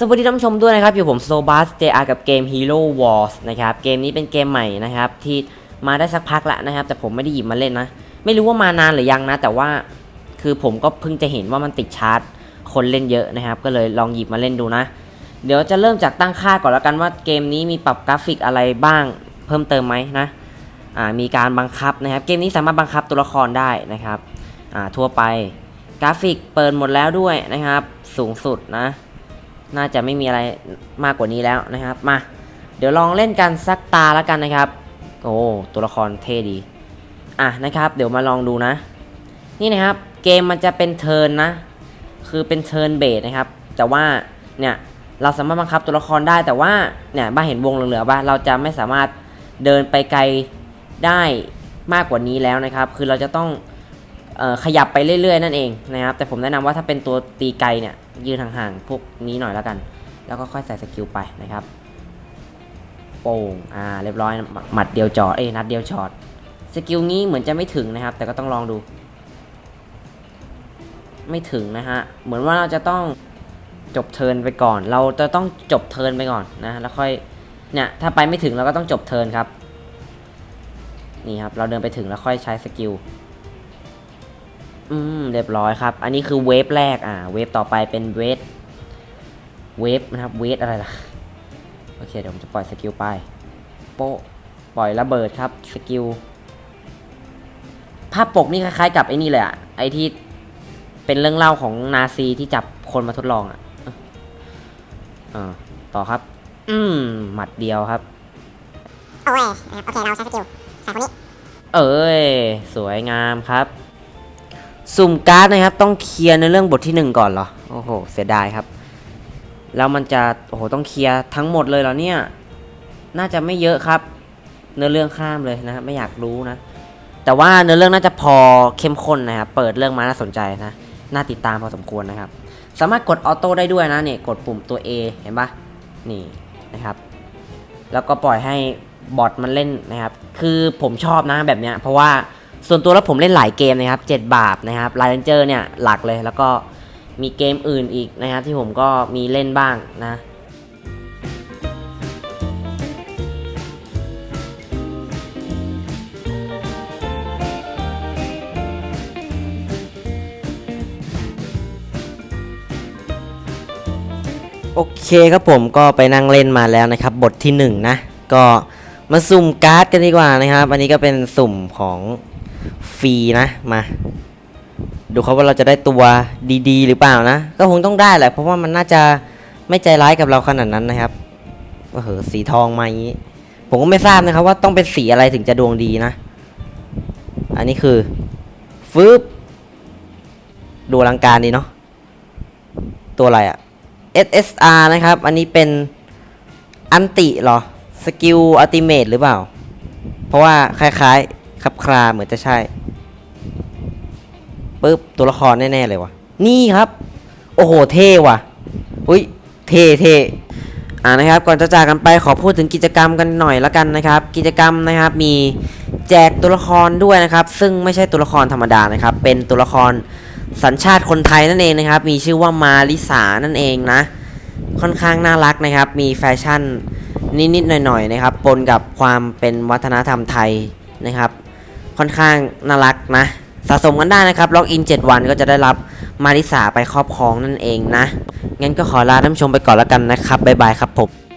สวัสดีท่านผู้ชมด้วยนะครับ อยู่ผมโซบัส JR กับเกม Hero Wars นะครับ เกมนี้เป็นเกมใหม่นะครับ ที่มาได้สักพักละนะครับ แต่ผมไม่ได้หยิบมาเล่นนะ ไม่รู้ว่ามานานหรือยังนะ แต่ว่าคือผมก็เพิ่งจะเห็นว่ามันติดชาร์ตคนเล่นเยอะนะครับ ก็เลยลองหยิบมาเล่นดูนะ เดี๋ยวจะเริ่มจากตั้งค่าก่อนแล้วกันว่าเกมนี้มีปรับกราฟิกอะไรบ้าง เพิ่มเติมไหมนะอ่ามีการบังคับนะครับ เกมนี้สามารถบังคับตัวละครได้นะครับอ่าทั่วไปกราฟิกเปิดหมดแล้วด้วยนะครับ สูงสุดนะ น่าจะไม่มีอะไรมากกว่านี้แล้วนะครับ มา เดี๋ยวลองเล่นกันสักตาแล้วกันนะครับ โอ้ตัวละครเท่ดี อะนะครับ เดี๋ยวมาลองดูนะ นี่นะครับ เกมมันจะเป็นเทิร์นนะ คือเป็นเทิร์นเบสนะครับ แต่ว่าเนี่ยเราสามารถบังคับตัวละครได้แต่ว่าเนี่ยบ้าเห็นวงเหลือๆบ้าเราจะไม่สามารถเดินไปไกลได้มากกว่านี้แล้วนะครับ คือเราจะต้อง ขยับไปเรื่อยๆ นั่นเองนะครับ แต่ผมแนะนำว่าถ้าเป็นตัวตีไกลเนี่ย ยืนห่างๆ พวกนี้หน่อยแล้วกัน แล้วก็ค่อยใส่สกิลไปนะครับ โป่ง อ่า เรียบร้อย หมัดเดียวจอด เอ้นัดเดียวช็อต สกิลนี้เหมือนจะไม่ถึงนะครับ แต่ก็ต้องลองดู ไม่ถึงนะฮะ เหมือนว่าเราจะต้องจบเทิร์นไปก่อน เราจะต้องจบเทิร์นไปก่อนนะ แล้วค่อย เนี่ย ถ้าไปไม่ถึงเราก็ต้องจบเทิร์นครับ นี่ครับ เราเดินไปถึงแล้วค่อยใช้สกิล อืมเรียบร้อยครับ อันนี้คือเวฟแรกอ่า เวฟต่อไปเป็นเวฟเวฟนะครับเวฟอะไรล่ะโอเคเดี๋ยวผมจะปล่อยสกิลไปโป๊ะปล่อยระเบิดครับสกิลภาพปกนี่คล้ายๆกับไอ้นี่เลยอะไอที่เป็นเรื่องเล่าของนาซีที่จับคนมาทดลองอะอ่าต่อครับ อืมหมัดเดียวครับโอ้ยนะครับโอเคเราใช้สกิลใส่คนนี้เอ้ยสวยงามครับ สุ่มการ์ดนะครับ ต้องเคลียร์ในเรื่องบทที่หนึ่งก่อนเหรอ โอ้โห เสียดายครับ แล้วมันจะ โอ้โห ต้องเคลียร์ทั้งหมดเลยเหรอเนี่ย น่าจะไม่เยอะครับ เนื้อเรื่องข้ามเลยนะครับไม่อยากรู้นะ แต่ว่าเนื้อเรื่องน่าจะพอเข้มข้นนะครับ เปิดเรื่องมาน่าสนใจนะ น่าติดตามพอสมควรนะครับ สามารถกดออโต้ได้ด้วยนะเนี่ย กดปุ่มตัว A เห็นปะนี่นะครับ แล้วก็ปล่อยให้บอทมันเล่นนะครับ คือผมชอบนะแบบเนี้ย เพราะว่า ส่วนตัวแล้วผมเล่นหลายเกมนะครับ7บาทนะครับไลเ n นเจอร์เนี่ยหลักเลยแล้วก็มีเกมอื่นอีกนะครับที่ผมก็มีเล่นบ้างนะโอเคครับผมก็ไปนั่งเล่นมาแล้วนะครับ บทที่หนึ่งนะก็มาสุ่มการ์ดกันดีกว่านะครับ อันนี้ก็เป็นสุ่มของ ฟรีนะมา ดูเขาว่าเราจะได้ตัวดีๆ หรือเปล่านะ ก็คงต้องได้แหละ เพราะว่ามันน่าจะไม่ใจร้ายกับเราขนาดนั้นนะครับโอ้โหสีทองมาอย่างนี้ ผมก็ไม่ทราบนะครับ ว่าต้องเป็นสีอะไรถึงจะดวงดีนะ อันนี้คือฟึบดูอลังการดีเนาะตัวอะไรอะ SSR นะครับ อันนี้เป็นอันติเหรอ สกิลอัลติเมทหรือเปล่า เพราะว่าคล้ายๆ ครับคลาเหมือนจะใช่ปึ๊บตัวละครแน่ๆเลยวะนี่ครับ โอ้โหเท่ว่ะอุ้ยเท่เท่อ่านะครับก่อนจะจากกันไปขอพูดถึงกิจกรรมกันหน่อยละกันนะครับ กิจกรรมนะครับมีแจกตัวละครด้วยนะครับ ซึ่งไม่ใช่ตัวละครธรรมดานะครับ เป็นตัวละครสัญชาติคนไทยนั่นเองนะครับ มีชื่อว่ามาริสานั่นเองนะ ค่อนข้างน่ารักนะครับ มีแฟชั่นนิดๆหน่อยๆนะครับปนกับความเป็นวัฒนธรรมไทยนะครับ ค่อนข้างน่ารักนะ สะสมกันได้นะครับ ล็อกอิน 7 วันก็จะได้รับมาริสาไปครอบครองนั่นเองนะ งั้นก็ขอลาท่านผู้ชมไปก่อนแล้วกันนะครับ บ๊ายบายครับผม